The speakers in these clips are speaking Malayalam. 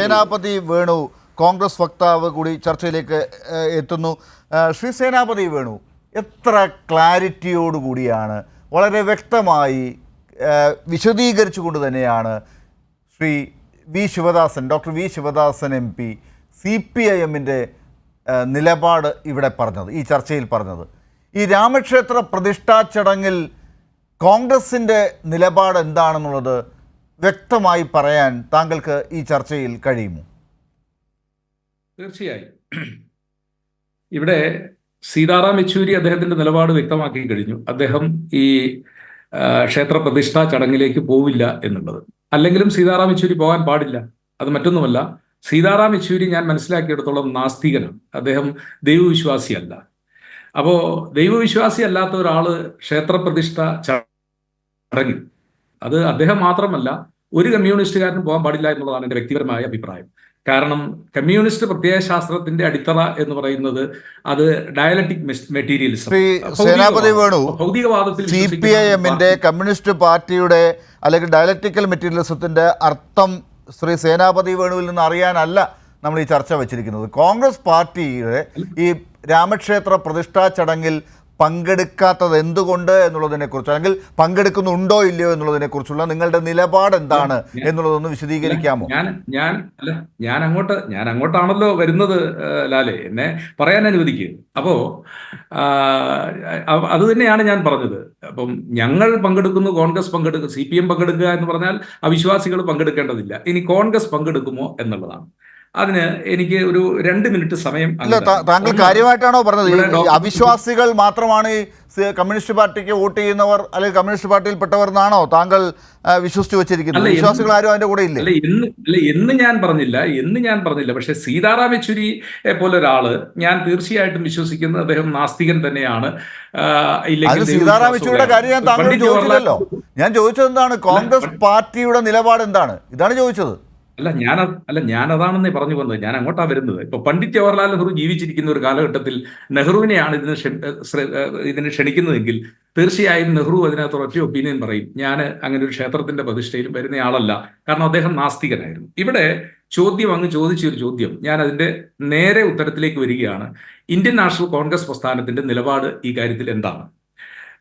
സേനാപതി വേണു. കോൺഗ്രസ് വക്താവ് കൂടി ചർച്ചയിലേക്ക് എത്തുന്നു. ശ്രീ സേനാപതി വേണു എത്ര ക്ലാരിറ്റിയോടുകൂടിയാണ് വളരെ വ്യക്തമായി വിശദീകരിച്ചു വിശദീകരിച്ചുകൊണ്ട് തന്നെയാണ് Shri V Sivadasan doctor V Sivadasan M P C P I എമ്മിന്റെ നിലപാട് ഇവിടെ പറഞ്ഞത് ഈ ചർച്ചയിൽ പറഞ്ഞത്. ഈ രാമക്ഷേത്ര പ്രതിഷ്ഠാ ചടങ്ങിൽ കോൺഗ്രസിന്റെ നിലപാട് എന്താണെന്നുള്ളത് വ്യക്തമായി പറയാൻ താങ്കൾക്ക് ഈ ചർച്ചയിൽ കഴിയുമോ? തീർച്ചയായും. ഇവിടെ സീതാറാം യെച്ചൂരി അദ്ദേഹത്തിന്റെ നിലപാട് വ്യക്തമാക്കി കഴിഞ്ഞു. അദ്ദേഹം ഈ ക്ഷേത്ര പ്രതിഷ്ഠാ ചടങ്ങിലേക്ക് പോവില്ല എന്നുള്ളത്. അല്ലെങ്കിലും സീതാറാം യെച്ചൂരി പോകാൻ പാടില്ല. അത് മറ്റൊന്നുമല്ല. സീതാറാം യെച്ചൂരി ഞാൻ മനസ്സിലാക്കിയെടുത്തോളം നാസ്തികനാണ്. അദ്ദേഹം ദൈവവിശ്വാസിയല്ല. അപ്പോ ദൈവവിശ്വാസി അല്ലാത്ത ഒരാൾ ക്ഷേത്ര പ്രതിഷ്ഠ ചടങ്ങിൽ അത് അദ്ദേഹം മാത്രമല്ല ഒരു കമ്മ്യൂണിസ്റ്റുകാരനും പോകാൻ പാടില്ല എന്നുള്ളതാണ് എന്റെ വ്യക്തിപരമായ അഭിപ്രായം. കാരണം കമ്മ്യൂണിസ്റ്റ് പ്രത്യയശാസ്ത്രത്തിന്റെ അടിത്തറ എന്ന് പറയുന്നത് അത് ഡയലക്ടിക് മെറ്റീരിയലിസം ശ്രീ സേനാപതി വേണു ഭൗതികവാദത്തിൽ സി പി ഐ എമ്മിന്റെ കമ്മ്യൂണിസ്റ്റ് പാർട്ടിയുടെ അല്ലെങ്കിൽ ഡയലക്റ്റിക്കൽ മെറ്റീരിയലിസത്തിന്റെ അർത്ഥം ശ്രീ സേനാപതി വേണുവിൽ നിന്ന് അറിയാനല്ല നമ്മൾ ഈ ചർച്ച വെച്ചിരിക്കുന്നത്. കോൺഗ്രസ് പാർട്ടിയുടെ ഈ രാമക്ഷേത്ര പ്രതിഷ്ഠാ ചടങ്ങിൽ പങ്കെടുക്കാത്തത് എന്തുകൊണ്ട് എന്നുള്ളതിനെക്കുറിച്ച് അല്ലെങ്കിൽ പങ്കെടുക്കുന്നുണ്ടോ ഇല്ലയോ എന്നുള്ളതിനെക്കുറിച്ചുള്ള നിങ്ങളുടെ നിലപാട് എന്താണ് എന്നുള്ളതൊന്ന് വിശദീകരിക്കാമോ? ഞാൻ ഞാൻ അല്ല ഞാൻ അങ്ങോട്ട് ഞാൻ അങ്ങോട്ടാണല്ലോ വരുന്നത് ലാലെ. എന്നെ പറയാൻ അനുവദിക്കുക അപ്പോ ആ, അത് തന്നെയാണ് ഞാൻ പറഞ്ഞത്. അപ്പം ഞങ്ങൾ പങ്കെടുക്കുന്നു കോൺഗ്രസ് പങ്കെടുക്കുക സി പി എം പങ്കെടുക്കുക എന്ന് പറഞ്ഞാൽ അവിശ്വാസികൾ പങ്കെടുക്കേണ്ടതില്ല. ഇനി കോൺഗ്രസ് പങ്കെടുക്കുമോ എന്നുള്ളതാണ്. അതിന് എനിക്ക് ഒരു രണ്ട് മിനിറ്റ് സമയം അല്ല. താങ്കൾ കാര്യമായിട്ടാണോ പറഞ്ഞത്? അവിശ്വാസികൾ മാത്രമാണ് ഈ കമ്മ്യൂണിസ്റ്റ് പാർട്ടിക്ക് വോട്ട് ചെയ്യുന്നവർ അല്ലെങ്കിൽ കമ്മ്യൂണിസ്റ്റ് പാർട്ടിയിൽ പെട്ടവർ എന്നാണോ താങ്കൾ വിശ്വസിച്ച് വെച്ചിരിക്കുന്നത്? വിശ്വാസികൾ ആരും അതിന്റെ കൂടെ ഇല്ല? അല്ല എന്ന് അല്ല എന്ന് ഞാൻ പറഞ്ഞില്ല എന്ന് ഞാൻ പറഞ്ഞില്ല. പക്ഷെ സീതാറാം യെച്ചൂരി പോലെ ഒരാൾ ഞാൻ തീർച്ചയായിട്ടും വിശ്വസിക്കുന്നത് അദ്ദേഹം നാസ്തികൻ തന്നെയാണ്. ഇല്ലെങ്കിൽ സീതാറാം യെച്ചൂരിയുടെ കാര്യം ഞാൻ താങ്കൾ ചോദിച്ചില്ലല്ലോ ഞാൻ ചോദിച്ചത് എന്താണ്? കോൺഗ്രസ് പാർട്ടിയുടെ നിലപാട് എന്താണ്? ഇതാണ് ചോദിച്ചത്. അല്ല ഞാൻ അല്ല ഞാൻ അതാണെന്നേ പറഞ്ഞു വന്നത്. ഞാൻ അങ്ങോട്ടാ വരുന്നത്. ഇപ്പൊ പണ്ഡിറ്റ് ജവഹർലാൽ നെഹ്റു ജീവിച്ചിരിക്കുന്ന ഒരു കാലഘട്ടത്തിൽ നെഹ്റുവിനെയാണ് ഇതിന് ഇതിന് ക്ഷണിക്കുന്നതെങ്കിൽ തീർച്ചയായും നെഹ്റു അതിനകത്ത് ഒറ്റ ഒപ്പീനിയൻ പറയും ഞാൻ അങ്ങനെ ഒരു ക്ഷേത്രത്തിന്റെ പ്രതിഷ്ഠയിലും വരുന്നയാളല്ല. കാരണം അദ്ദേഹം നാസ്തികനായിരുന്നു. ഇവിടെ ചോദ്യം അങ്ങ് ചോദിച്ച ഒരു ചോദ്യം. ഞാൻ അതിന്റെ നേരെ ഉത്തരത്തിലേക്ക് വരികയാണ്. ഇന്ത്യൻ നാഷണൽ കോൺഗ്രസ് പ്രസ്ഥാനത്തിന്റെ നിലപാട് ഈ കാര്യത്തിൽ എന്താണ്?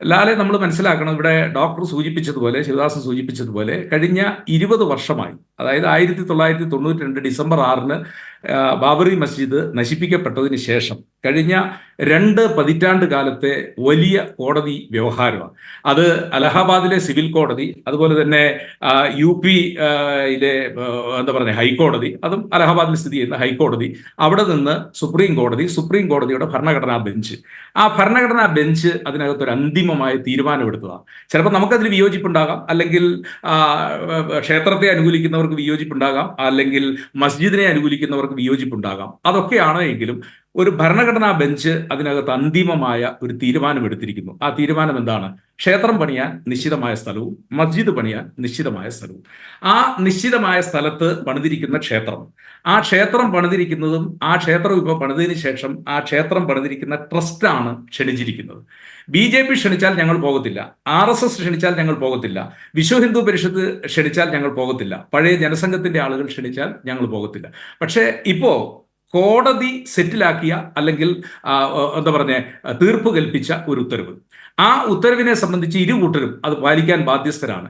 ലാലെ നമ്മൾ മനസ്സിലാക്കണം ഇവിടെ ഡോക്ടർ സൂചിപ്പിച്ചതുപോലെ ശിവദാസൻ സൂചിപ്പിച്ചതുപോലെ കഴിഞ്ഞ ഇരുപത് വർഷമായി അതായത് ആയിരത്തി തൊള്ളായിരത്തി തൊണ്ണൂറ്റി രണ്ട് ഡിസംബർ ആറിന് ബാബറി മസ്ജിദ് നശിപ്പിക്കപ്പെട്ടതിന് ശേഷം കഴിഞ്ഞ രണ്ട് പതിറ്റാണ്ട് കാലത്തെ വലിയ കോടതി വ്യവഹാരമാണ്. അത് അലഹബാദിലെ സിവിൽ കോടതി അതുപോലെ തന്നെ യു പി യിലെ എന്താ പറയുക ഹൈക്കോടതി അതും അലഹബാദിൽ സ്ഥിതി ചെയ്യുന്ന ഹൈക്കോടതി അവിടെ നിന്ന് സുപ്രീം കോടതി സുപ്രീം കോടതിയുടെ ഭരണഘടനാ ബെഞ്ച്. ആ ഭരണഘടനാ ബെഞ്ച് അതിനകത്ത് ഒരു അന്തിമമായ തീരുമാനമെടുത്തതാണ്. ചിലപ്പോൾ നമുക്കതിൽ വിയോജിപ്പുണ്ടാകാം അല്ലെങ്കിൽ ക്ഷേത്രത്തെ അനുകൂലിക്കുന്നവർക്ക് വിയോജിപ്പുണ്ടാകാം അല്ലെങ്കിൽ മസ്ജിദിനെ അനുകൂലിക്കുന്നവർക്ക് വിയോജിപ്പുണ്ടാകാം. അതൊക്കെയാണ് എങ്കിലും ഒരു ഭരണഘടനാ ബെഞ്ച് അതിനകത്ത് അന്തിമമായ ഒരു തീരുമാനമെടുത്തിരിക്കുന്നു. ആ തീരുമാനം എന്താണ്? ക്ഷേത്രം പണിയാൻ നിശ്ചിതമായ സ്ഥലവും മസ്ജിദ് പണിയാൻ നിശ്ചിതമായ സ്ഥലവും. ആ നിശ്ചിതമായ സ്ഥലത്ത് പണിതിരിക്കുന്ന ക്ഷേത്രം. ആ ക്ഷേത്രം പണിതിരിക്കുന്നതും ആ ക്ഷേത്രം ഇപ്പോൾ പണിതതിന് ശേഷം ആ ക്ഷേത്രം പണിതിരിക്കുന്ന ട്രസ്റ്റാണ് ക്ഷണിച്ചിരിക്കുന്നത്. ബി ജെ പി ക്ഷണിച്ചാൽ ഞങ്ങൾ പോകത്തില്ല. ആർ എസ് എസ് ക്ഷണിച്ചാൽ ഞങ്ങൾ പോകത്തില്ല. വിശ്വ ഹിന്ദു പരിഷത്ത് ക്ഷണിച്ചാൽ ഞങ്ങൾ പോകത്തില്ല. പഴയ ജനസംഘത്തിന്റെ ആളുകൾ ക്ഷണിച്ചാൽ ഞങ്ങൾ പോകത്തില്ല. പക്ഷേ ഇപ്പോ കോടതി സെറ്റിലാക്കിയ അല്ലെങ്കിൽ എന്താ പറഞ്ഞ തീർപ്പ് കൽപ്പിച്ച ഒരു ഉത്തരവ്. ആ ഉത്തരവിനെ സംബന്ധിച്ച് ഇരു കൂട്ടരും അത് പാലിക്കാൻ ബാധ്യസ്ഥരാണ്.